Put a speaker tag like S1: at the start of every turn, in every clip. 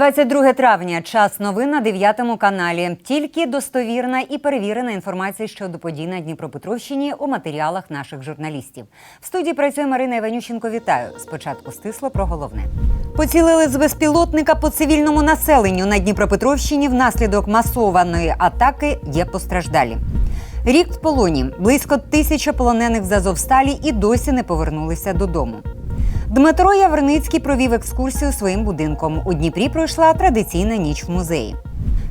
S1: 22 травня. Час новин на 9 каналі. Тільки достовірна і перевірена інформація щодо подій на Дніпропетровщині у матеріалах наших журналістів. В студії працює Марина Іванющенко. Вітаю. Спочатку стисло про головне. Поцілили з безпілотника по цивільному населенню на Дніпропетровщині внаслідок масованої атаки є постраждалі. Рік в полоні близько тисячі полонених з Азовсталі і досі не повернулися додому. Дмитро Яверницький провів екскурсію своїм будинком. У Дніпрі пройшла традиційна ніч в музеї.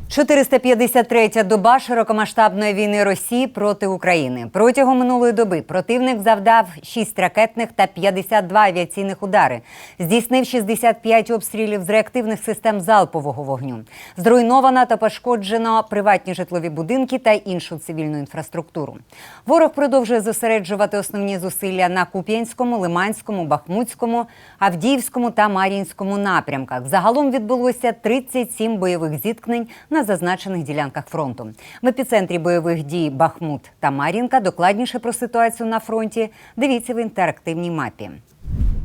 S1: 453-я доба широкомасштабної війни Росії проти України. Протягом минулої доби противник завдав 6 ракетних та 52 авіаційних удари. Здійснив 65 обстрілів з реактивних систем залпового вогню. Зруйновано та пошкоджено приватні житлові будинки та іншу цивільну інфраструктуру. Ворог продовжує зосереджувати основні зусилля на Куп'янському, Лиманському, Бахмутському, Авдіївському та Мар'їнському напрямках. Загалом відбулося 37 бойових зіткнень на зазначених ділянках фронту. В епіцентрі бойових дій Бахмут та Мар'їнка. Докладніше про ситуацію на фронті. Дивіться в інтерактивній мапі.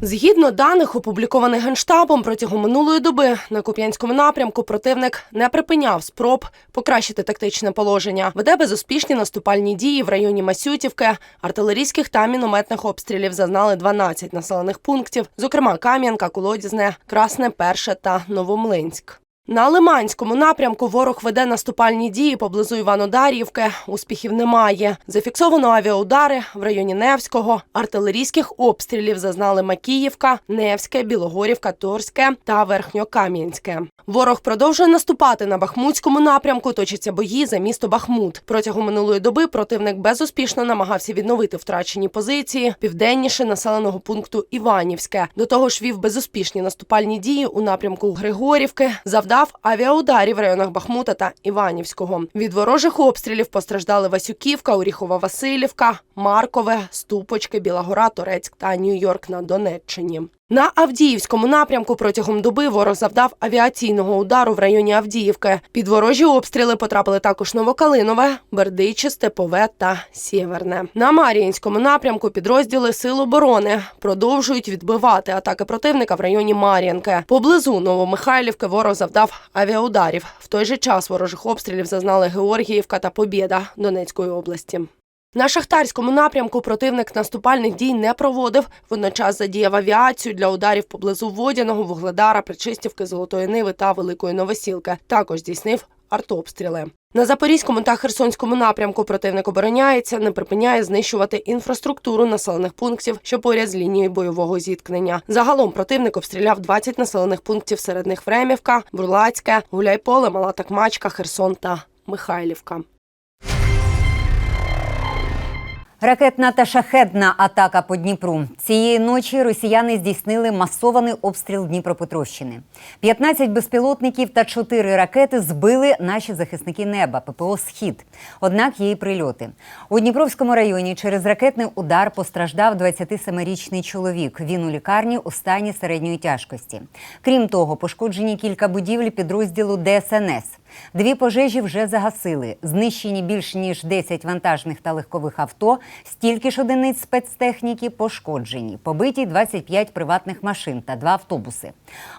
S2: Згідно даних, опублікованих генштабом протягом минулої доби на Куп'янському напрямку противник не припиняв спроб покращити тактичне положення. Веде безуспішні наступальні дії в районі Масютівки. Артилерійських та мінометних обстрілів зазнали 12 населених пунктів, зокрема Кам'янка, Колодізне, Красне, Перше та Новомлинськ. На Лиманському напрямку ворог веде наступальні дії поблизу Іванодарівки. Успіхів немає. Зафіксовано авіаудари в районі Невського. Артилерійських обстрілів зазнали Макіївка, Невське, Білогорівка, Торське та Верхньокам'янське. Ворог продовжує наступати на Бахмутському напрямку. Точаться бої за місто Бахмут. Протягом минулої доби противник безуспішно намагався відновити втрачені позиції південніше населеного пункту Іванівське. До того ж вів безуспішні наступальні дії у напрямку Григорівки. Завдав авіаударів в районах Бахмута та Іванівського. Від ворожих обстрілів постраждали Васюківка, Оріхова Васильівка, Маркове, Ступочки, Білогора, Торецьк та Нью-Йорк на Донеччині. На Авдіївському напрямку протягом доби ворог завдав авіаційного удару в районі Авдіївки. Під ворожі обстріли потрапили також Новокалинове, Бердичі, Степове та Сєверне. На Мар'їнському напрямку підрозділи Сил оборони продовжують відбивати атаки противника в районі Мар'їнки. Поблизу Новомихайлівки ворог завдав авіаударів. В той же час ворожих обстрілів зазнали Георгіївка та Побєда Донецької області. На шахтарському напрямку противник наступальних дій не проводив. Водночас задіяв авіацію для ударів поблизу Водяного, Вугледара, Причистівки, Золотої Ниви та Великої Новосілки. Також здійснив артобстріли. На Запорізькому та Херсонському напрямку противник обороняється, не припиняє знищувати інфраструктуру населених пунктів, що поряд з лінією бойового зіткнення. Загалом противник обстріляв 20 населених пунктів, серед них Времівка, Бурлацьке, Гуляйполе, Мала Такмачка, Херсон та Михайлівка.
S1: Ракетна та шахедна атака по Дніпру. Цієї ночі росіяни здійснили масований обстріл Дніпропетровщини. 15 безпілотників та 4 ракети збили наші захисники неба ППО Схід. Однак й прильоти. У Дніпровському районі через ракетний удар постраждав 27-річний чоловік. Він у лікарні у стані середньої тяжкості. Крім того, пошкоджені кілька будівель підрозділу ДСНС. Дві пожежі вже загасили. Знищені більш ніж 10 вантажних та легкових авто, стільки ж одиниць спецтехніки пошкоджені. Побиті 25 приватних машин та два автобуси.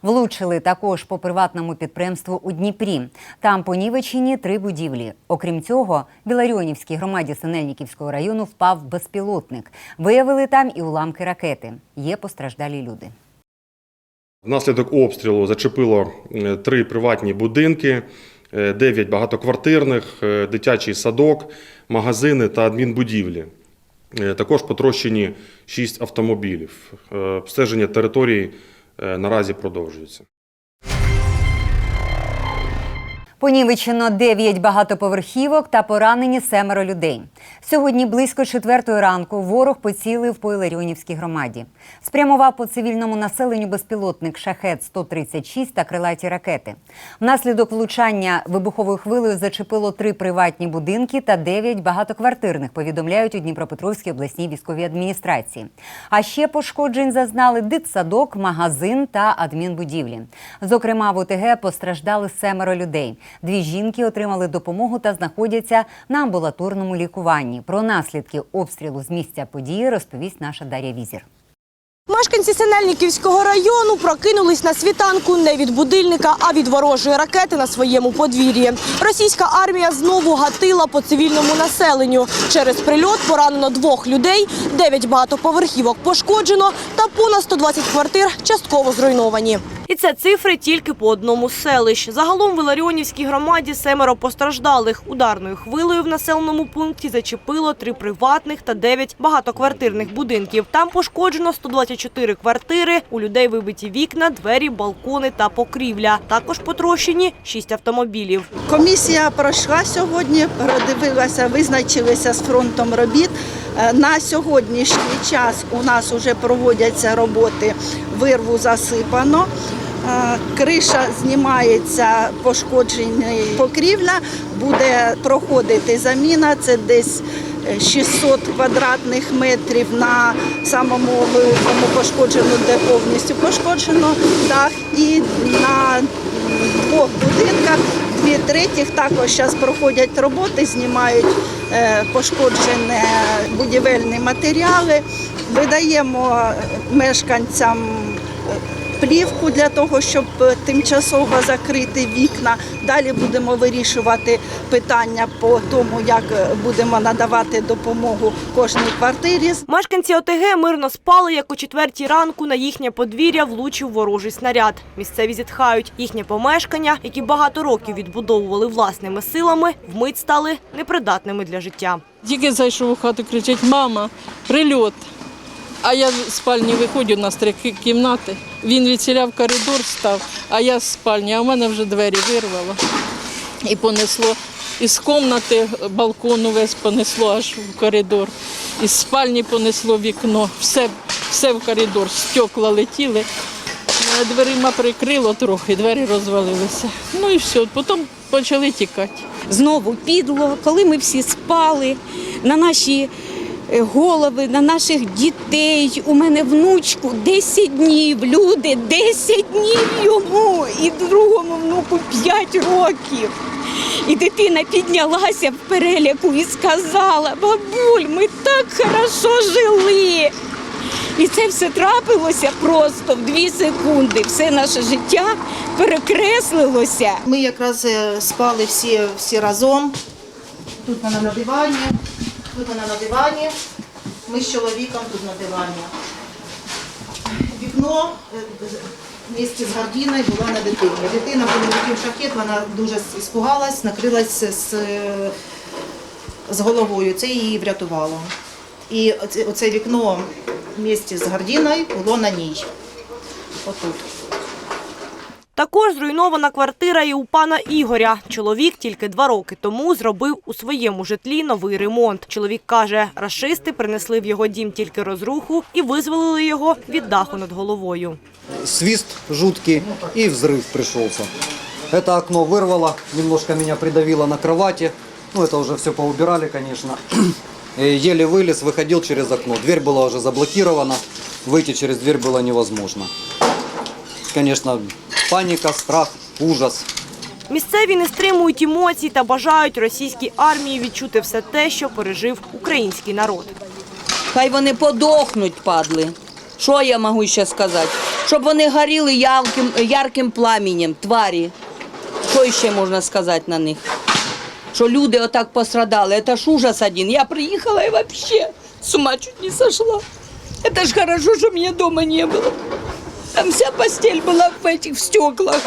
S1: Влучили також по приватному підприємству у Дніпрі. Там понівечені три будівлі. Окрім цього, в Біларіонівській громаді Синельниківського району впав безпілотник. Виявили там і уламки ракети. Є постраждалі люди.
S3: Внаслідок обстрілу зачепило е, три приватні будинки, е, дев'ять багатоквартирних, е, дитячий садок, магазини та адмінбудівлі. Е, Також потрощені 6 автомобілів. Е, Обстеження території е, наразі продовжується.
S1: Понівечено 9 багатоповерхівок та поранені семеро людей. Сьогодні близько четвертої ранку ворог поцілив по Іларіонівській громаді. Спрямував по цивільному населенню безпілотник «Шахет-136» та крилаті ракети. Внаслідок влучання вибуховою хвилею зачепило три приватні будинки та 9 багатоквартирних, повідомляють у Дніпропетровській обласній військовій адміністрації. А ще пошкоджень зазнали дитсадок, магазин та адмінбудівлі. Зокрема, в ОТГ постраждали семеро людей. Дві жінки отримали допомогу та знаходяться на амбулаторному лікуванні. Про наслідки обстрілу з місця події розповість наша Дар'я Візір.
S4: Мешканці Синельниківського району прокинулись на світанку не від будильника, а від ворожої ракети на своєму подвір'ї. Російська армія знову гатила по цивільному населенню. Через прильот поранено двох людей, дев'ять багатоповерхівок пошкоджено та понад 120 квартир частково зруйновані. І це цифри тільки по одному з селищ. Загалом в Іларіонівській громаді семеро постраждалих. Ударною хвилею в населеному пункті зачепило три приватних та дев'ять багатоквартирних будинків. Там пошкоджено 124 квартири, у людей вибиті вікна, двері, балкони та покрівля. Також потрощені шість автомобілів.
S5: Комісія пройшла сьогодні, продивилася, визначилися з фронтом робіт. Е, На сьогоднішній час у нас вже проводяться роботи, вирву засипано. Е, Криша знімається, пошкоджена покрівля, буде проходити заміна. Це десь 600 квадратних метрів на самому великому пошкодженому, де повністю пошкоджено дах, і на двох будинках дві третіх також зараз проходять роботи, знімають е, пошкоджені будівельні матеріали, видаємо мешканцям плівку для того, щоб е, тимчасово закрити вікна. Далі будемо вирішувати питання по тому, як е, будемо надавати допомогу кожній квартирі.
S4: Мешканці ОТГ мирно спали, як о четвертій ранку на їхнє подвір'я влучив ворожий снаряд. Місцеві зітхають. Їхнє помешкання, які багато років відбудовували власними силами, вмить стали непридатними для життя.
S6: Тільки зайшов у хату, кричить, мама, прильот. А я з спальні виходжу, у нас три кімнати. Він відсіляв коридор став, а я з спальні, а в мене вже двері вирвало. І понесло. Із кімнати балкону весь понесло аж в коридор. Із спальні понесло вікно. Все, все в коридор, стекла летіли. Дверима прикрило трохи, двері розвалилися. Ну і все, потім почали тікати.
S7: знову підло, коли ми всі спали на наші е, голови, на наших дітей. У мене внучку 10 днів, люди, 10 днів йому і другому внуку 5 років. І дитина піднялася в переляку і сказала: бабуль, ми так хорошо жили. І це все трапилося просто в дві секунди. Все наше життя перекреслилося.
S8: Ми якраз е, спали всі, всі разом. Тут вона на дивані, вона на дивані. Ми з чоловіком тут на дивані. Вікно е, в місті з Гордіною була на дитині. Дитина, коли летів шахет, вона дуже іспугалась, накрилась з, з головою. Це її врятувало. І оце, вікно в місті з Гордіною було на ній. Отут.
S4: Також зруйнована квартира і у пана Ігоря. Чоловік тільки два роки тому зробив у своєму житлі новий ремонт. Чоловік каже, рашисти принесли в його дім тільки розруху і визволили його від даху над головою.
S9: свист жуткий и взрыв пришелся. Это окно вырвало, немножко меня придавило на кровати. Ну, это уже все поубирали, конечно. И Еле вылез, выходил через окно. Дверь была уже заблокирована, выйти через дверь было невозможно. Конечно, паника, страх, ужас.
S4: Місцеві не стримують емоцій та бажають російській армії відчути все те, що пережив український народ.
S10: Хай вони подохнуть, падли. Що я можу ще сказати? Щоб вони горіли ярким, ярким пламенем, тварі. Що ще можна сказати на них? Що люди отак пострадали. Це ж ужас один. Я приїхала і взагалі з ума чуть не сошла. Это ж хорошо, що мене дома не було. Там вся постель була в этих стеклах.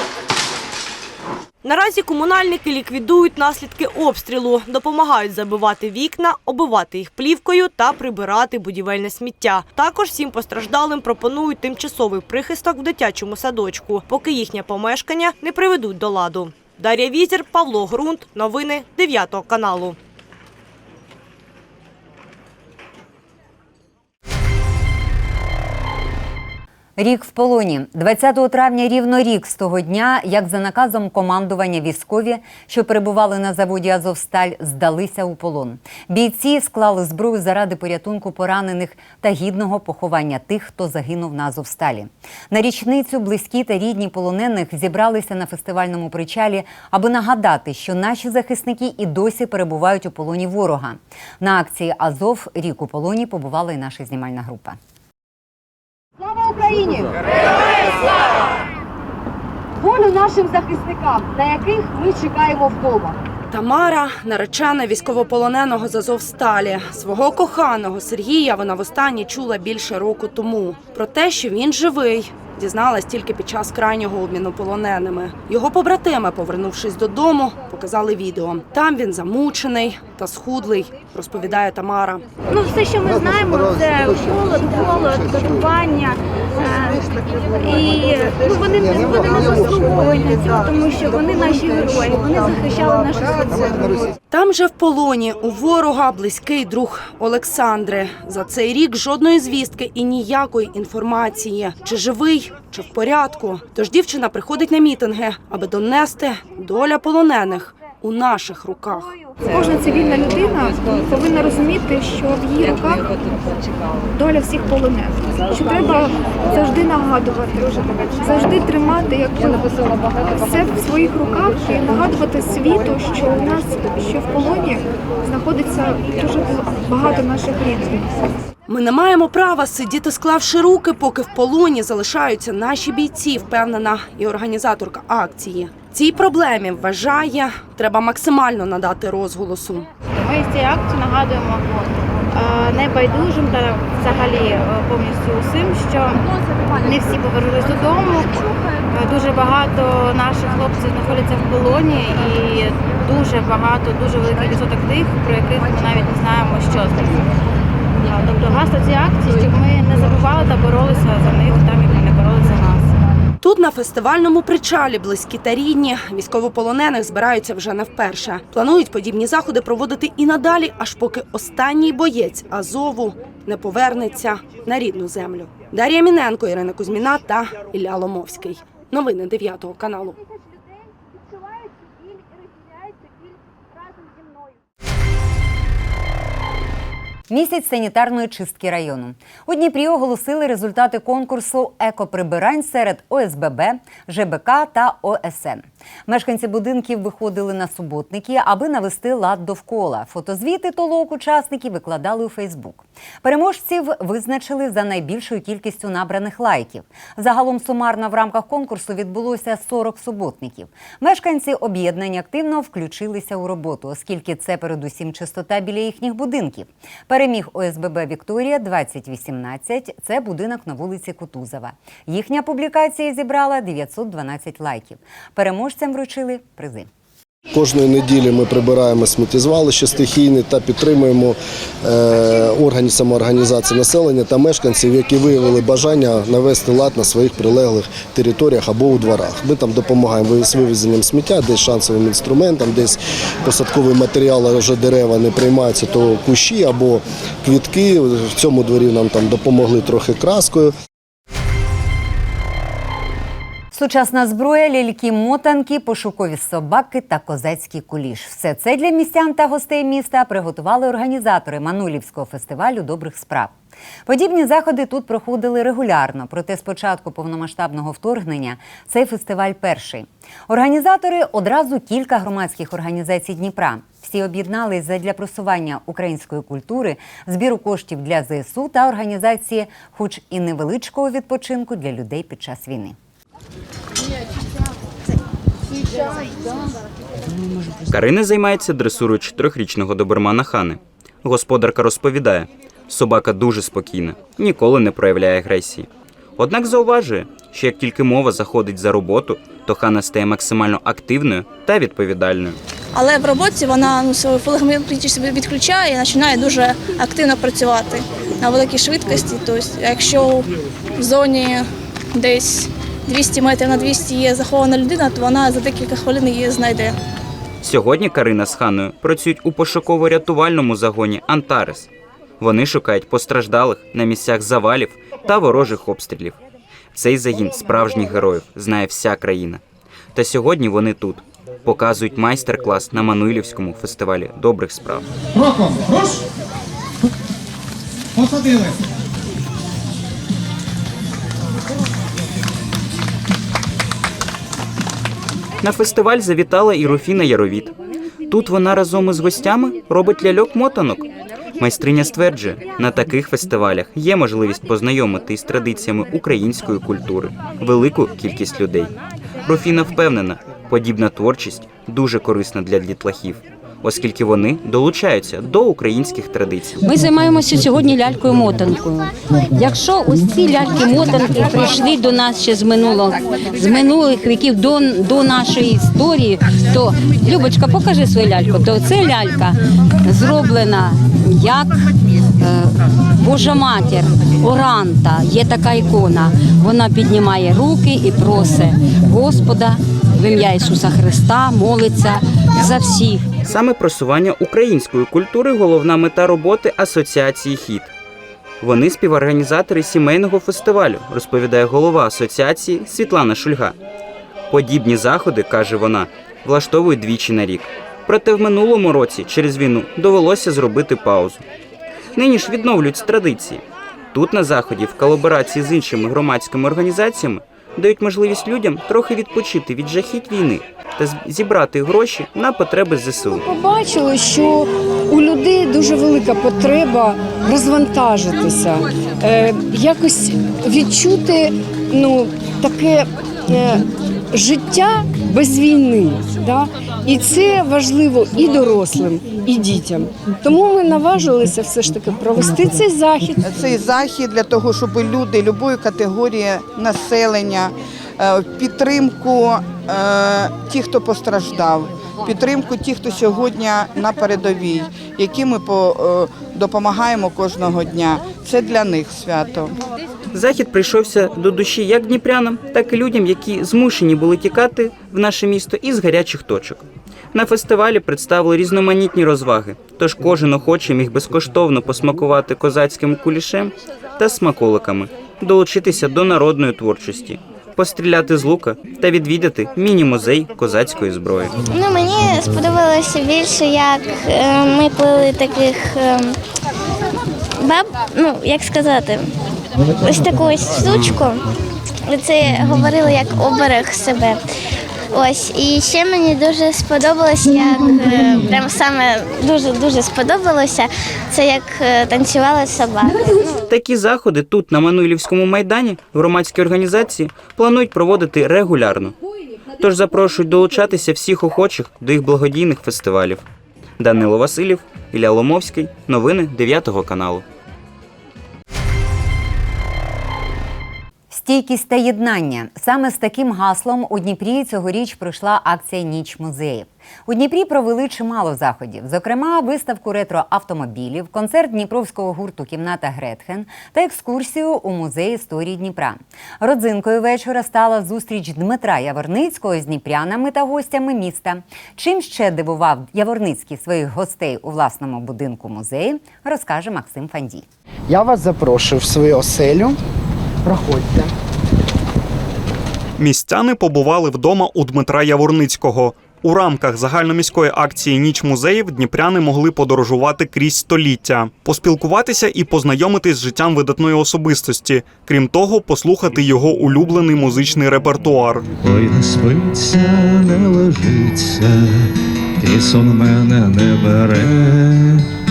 S4: Наразі комунальники ліквідують наслідки обстрілу, допомагають забивати вікна, оббивати їх плівкою та прибирати будівельне сміття. Також всім постраждалим пропонують тимчасовий прихисток в дитячому садочку, поки їхнє помешкання не приведуть до ладу. Дар'я Візір, Павло Грунт. Новини 9 каналу.
S1: Рік в полоні 20 травня рівно рік з того дня, як за наказом командування військові, що перебували на заводі Азовсталь, здалися у полон. Бійці склали зброю заради порятунку поранених та гідного поховання тих, хто загинув на Азовсталі. На річницю близькі та рідні полонених зібралися на фестивальному причалі, аби нагадати, що наші захисники і досі перебувають у полоні ворога. На акції Азов рік у полоні побувала і наша знімальна група.
S4: Слава Україні! Волю нашим захисникам, на яких ми чекаємо вдома.
S2: Тамара наречена військовополоненого з Азовсталі. Свого коханого Сергія вона востаннє чула більше року тому. Про те, що він живий, дізналась тільки під час крайнього обміну полоненими. Його побратими, повернувшись додому, показали відео. Там він замучений та схудлий, розповідає Тамара.
S11: Ну, все, що ми знаємо, це голод, голод, катування. Е, І ну, вони, не- вони не заслуговують на цього, тому що вони наші герої, вони захищали нашу свободу.
S2: Там же в полоні у ворога близький друг Олександри. За цей рік жодної звістки і ніякої інформації, чи живий, чи в порядку. Тож дівчина приходить на мітинги, аби донести доля полонених у наших руках.
S11: Кожна цивільна людина повинна розуміти, що в її руках доля всіх полонених. Що треба завжди нагадувати, завжди тримати якби все в своїх руках і нагадувати світу, що у нас що в полоні знаходиться дуже багато наших рідних.
S2: Ми не маємо права сидіти, склавши руки, поки в полоні залишаються наші бійці, впевнена і організаторка акції. Цій проблемі вважає, треба максимально надати розголосу.
S11: Ми з цією акцією нагадуємо е, небайдужим та взагалі е, повністю усім, що не всі повернулись додому. Е, Дуже багато наших хлопців знаходяться в полоні, і дуже багато, дуже великий відсоток тих, про яких ми навіть не знаємо, що з. Е, Тобто гасла цієї акції, щоб ми не забували та боролися за них, там як вони боролися за нас.
S2: Тут на фестивальному причалі близькі та рідні військовополонених збираються вже не вперше. Планують подібні заходи проводити і надалі, аж поки останній боєць Азову не повернеться на рідну землю. Дар'я Міненко, Ірина Кузьміна та Ілля Ломовський. Новини 9 каналу.
S1: Місяць санітарної чистки району. У Дніпрі оголосили результати конкурсу екоприбирань серед ОСББ, ЖБК та ОСН. Мешканці будинків виходили на суботники, аби навести лад довкола. Фотозвіти толок учасників викладали у Фейсбук. Переможців визначили за найбільшою кількістю набраних лайків. Загалом сумарно в рамках конкурсу відбулося 40 суботників. Мешканці об'єднання активно включилися у роботу, оскільки це передусім чистота біля їхніх будинків. Переміг ОСББ Вікторія 2018. Це будинок на вулиці Кутузова. Їхня публікація зібрала 912 лайків. Переможцям вручили призи.
S12: Кожної неділі ми прибираємо сміттєзвалище стихійне та підтримуємо е, органів самоорганізації населення та мешканців, які виявили бажання навести лад на своїх прилеглих територіях або у дворах. Ми там допомагаємо з вивезенням сміття, десь шансовим інструментом, десь посадковий матеріал, вже дерева не приймаються, то кущі або квітки. В цьому дворі нам там допомогли трохи краскою.
S1: Сучасна зброя, ляльки-мотанки, пошукові собаки та козацький куліш. Все це для містян та гостей міста приготували організатори Манулівського фестивалю добрих справ. Подібні заходи тут проходили регулярно, проте з початку повномасштабного вторгнення цей фестиваль перший. Організатори одразу кілька громадських організацій Дніпра. Всі об'єднались задля просування української культури, збіру коштів для ЗСУ та організації, хоч і невеличкого відпочинку для людей під час війни.
S13: Карина займається дресурою чотирьохрічного добермана Хани. Господарка розповідає, собака дуже спокійна, ніколи не проявляє агресії. Однак зауважує, що як тільки мова заходить за роботу, то Хана стає максимально активною та відповідальною.
S11: Але в роботі вона ну, свою флегматичність відключає і починає дуже активно працювати на великій швидкості. Тобто, якщо в зоні десь 200 метрів на 200 є захована людина, то вона за декілька хвилин її знайде.
S13: Сьогодні Карина з Ханою працюють у пошуково-рятувальному загоні Антарес. Вони шукають постраждалих на місцях завалів та ворожих обстрілів. Цей загін справжніх героїв знає вся країна. Та сьогодні вони тут показують майстер-клас на Мануїлівському фестивалі добрих справ.
S14: Кроком, руш! Посадили.
S13: На фестиваль завітала і Руфіна Яровіт. Тут вона разом із гостями робить ляльок мотанок. Майстриня стверджує, на таких фестивалях є можливість познайомитись з традиціями української культури велику кількість людей. Руфіна впевнена, подібна творчість дуже корисна для дітлахів, оскільки вони долучаються до українських традицій.
S15: Ми займаємося сьогодні лялькою мотанкою. Якщо ось ці ляльки мотанки прийшли до нас ще з минулого з минулих віків до, до нашої історії, то Любочка, покажи свою ляльку. То це лялька зроблена як е, Божа матір, Оранта, є така ікона. Вона піднімає руки і просить Господа в ім'я Ісуса Христа, молиться за всіх.
S13: Саме просування української культури головна мета роботи асоціації Хід. Вони співорганізатори сімейного фестивалю, розповідає голова асоціації Світлана Шульга. Подібні заходи, каже вона, влаштовують двічі на рік. Проте в минулому році через війну довелося зробити паузу. Нині ж відновлюють традиції. Тут на заході, в колаборації з іншими громадськими організаціями, дають можливість людям трохи відпочити від жахіть війни та зібрати гроші на потреби ЗСУ.
S15: Побачили, що у людей дуже велика потреба розвантажитися, е, якось відчути ну, таке е, життя без війни. Да? І це важливо і дорослим, і дітям. Тому ми наважилися все ж таки провести цей захід.
S16: Цей захід для того, щоб люди любої категорії населення е, підтримку е, тих, хто постраждав, підтримку тих, хто сьогодні на передовій, яким ми по- е, допомагаємо кожного дня. Це для них свято.
S13: Захід прийшовся до душі як дніпрянам, так і людям, які змушені були тікати в наше місто із гарячих точок. На фестивалі представили різноманітні розваги, тож кожен охочий міг безкоштовно посмакувати козацьким кулішем та смаколиками, долучитися до народної творчості, постріляти з лука та відвідати міні-музей козацької зброї.
S17: Ну, мені сподобалося більше, як е, ми плели таких е, баб, ну, як сказати, ось таку ось штучку. Це говорили як оберег себе. Ось, і ще мені дуже сподобалось, як е, прям саме дуже дуже сподобалося, це як е, танцювали собаки.
S13: Такі заходи тут, на Мануйлівському майдані, громадські організації планують проводити регулярно. Тож запрошують долучатися всіх охочих до їх благодійних фестивалів. Данило Васильєв, Ілля Ломовський. Новини 9 каналу.
S1: Стійкість та єднання саме з таким гаслом у Дніпрі цьогоріч пройшла акція Ніч музеїв. У Дніпрі провели чимало заходів, зокрема, виставку ретро-автомобілів, концерт дніпровського гурту Кімната Гретхен та екскурсію у музей історії Дніпра. Родзинкою вечора стала зустріч Дмитра Яворницького з дніпрянами та гостями міста. Чим ще дивував Яворницький своїх гостей у власному будинку музею, розкаже Максим Фандій.
S14: Я вас запрошую в свою оселю. Проходьте.
S18: Містяни побували вдома у Дмитра Яворницького. У рамках загальноміської акції Ніч музеїв дніпряни могли подорожувати крізь століття, поспілкуватися і познайомитись з життям видатної особистості. Крім того, послухати його улюблений музичний репертуар.
S9: Ой, не спиться, не ложиться, і сон мене не бере.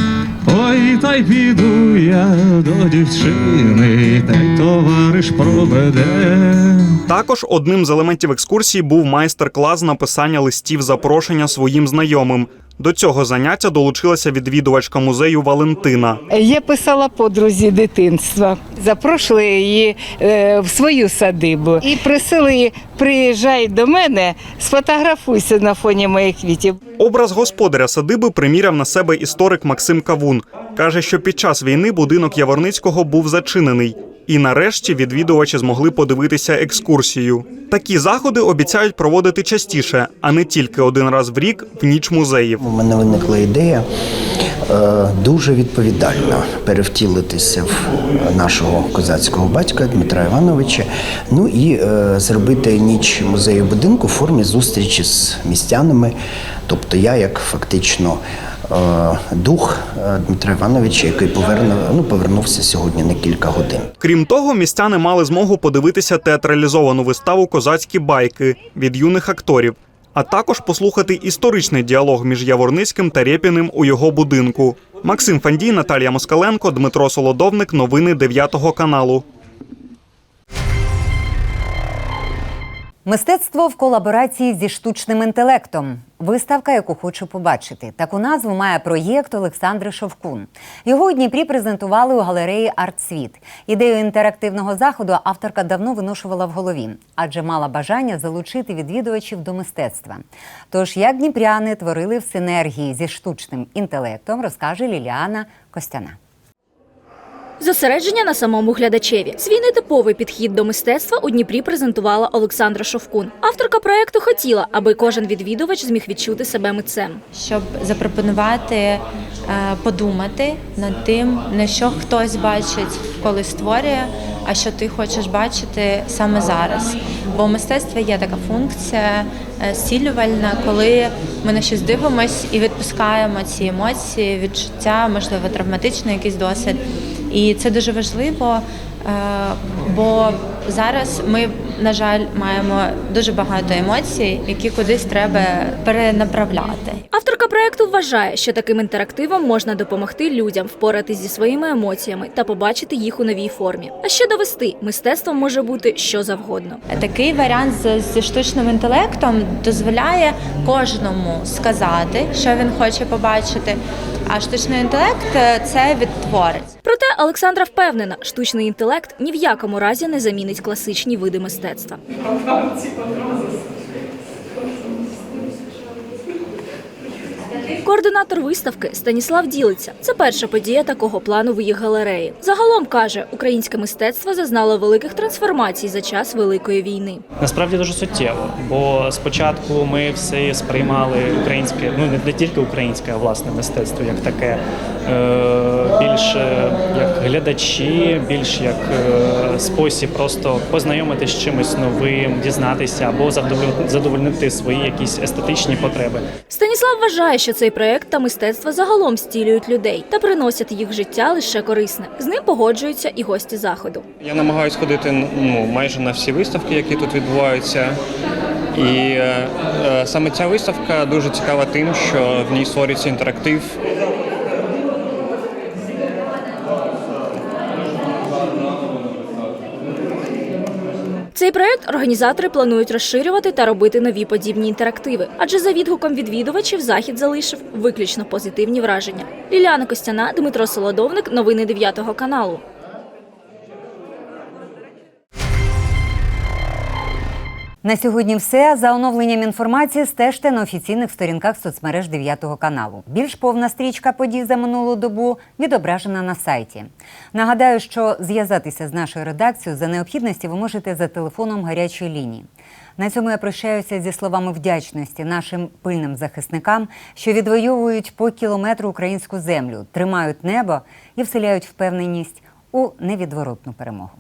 S9: Ой, та й піду я до дівчини, та й товариш проведе.
S18: Також одним з елементів екскурсії був майстер-клас написання листів запрошення своїм знайомим. До цього заняття долучилася відвідувачка музею Валентина.
S19: Я писала подрузі дитинства. Запрошували її е, в свою садибу і просили її, приїжджай до мене, сфотографуйся на фоні моїх квітів.
S18: Образ господаря садиби приміряв на себе історик Максим Кавун. Каже, що під час війни будинок Яворницького був зачинений. І нарешті відвідувачі змогли подивитися екскурсію. Такі заходи обіцяють проводити частіше, а не тільки один раз в рік в ніч музеїв.
S14: У мене виникла ідея е, дуже відповідально перевтілитися в нашого козацького батька Дмитра Івановича. Ну і е, зробити ніч музею будинку в формі зустрічі з містянами. Тобто я як фактично. Е, Дух е, Дмитра Івановича, який повернув, ну, повернувся сьогодні на кілька годин.
S18: Крім того, містяни мали змогу подивитися театралізовану виставу Козацькі байки від юних акторів, а також послухати історичний діалог між Яворницьким та Рєпіним у його будинку. Максим Фандій, Наталія Москаленко, Дмитро Солодовник. Новини 9 каналу.
S1: Мистецтво в колаборації зі штучним інтелектом. Виставка, яку хочу побачити. Таку назву має проєкт Олександри Шовкун. Його у Дніпрі презентували у галереї «Артсвіт». Ідею інтерактивного заходу авторка давно виношувала в голові, адже мала бажання залучити відвідувачів до мистецтва. Тож, як дніпряни творили в синергії зі штучним інтелектом, розкаже Ліліана Костяна.
S20: Зосередження на самому глядачеві. Свій нетиповий підхід до мистецтва у Дніпрі презентувала Олександра Шовкун. Авторка проекту хотіла, аби кожен відвідувач зміг відчути себе митцем.
S21: щоб запропонувати е, подумати над тим, не що хтось бачить, коли створює, а що ти хочеш бачити саме зараз. Бо в мистецтві є така функція е, зцілювальна, коли ми на щось дивимось і відпускаємо ці емоції, відчуття, можливо, травматичний якийсь досвід. І це дуже важливо, е, бо зараз ми, на жаль, маємо дуже багато емоцій, які кудись треба перенаправляти.
S20: Авторка проекту вважає, що таким інтерактивом можна допомогти людям впоратись зі своїми емоціями та побачити їх у новій формі. А ще довести мистецтвом може бути що завгодно.
S21: Такий варіант з- зі штучним інтелектом дозволяє кожному сказати, що він хоче побачити. А штучний інтелект е, це відтворець.
S20: Проте Олександра впевнена, штучний інтелект ні в якому разі не замінить класичні види мистецтва мистецтва. Координатор виставки Станіслав Ділиця. Це перша подія такого плану в їх галереї. Загалом каже, українське мистецтво зазнало великих трансформацій за час великої війни.
S22: Насправді дуже суттєво, бо спочатку ми всі сприймали українське, ну не- тільки українське, а власне мистецтво як таке е, більше як глядачі, більш як е, спосіб просто познайомитися з чимось новим, дізнатися або задоволь- задовольнити свої якісь естетичні потреби.
S20: Станіслав вважає, що цей проект та мистецтво загалом стілюють людей та приносять їх життя лише корисне. З ним погоджуються і гості заходу.
S23: Я намагаюся ходити ну, майже на всі виставки, які тут відбуваються. І е, е, саме ця виставка дуже цікава тим, що в ній створюється інтерактив.
S20: Цей проект організатори планують розширювати та робити нові подібні інтерактиви. Адже за відгуком відвідувачів захід залишив виключно позитивні враження. Ліляна Костяна, Дмитро Солодовник, новини 9 каналу.
S1: На сьогодні все. За оновленням інформації стежте на офіційних сторінках соцмереж 9 каналу. Більш повна стрічка подій за минулу добу відображена на сайті. Нагадаю, що зв'язатися з нашою редакцією за необхідності ви можете за телефоном гарячої лінії. На цьому я прощаюся зі словами вдячності нашим пильним захисникам, що відвоюють по кілометру українську землю, тримають небо і вселяють впевненість у невідворотну перемогу.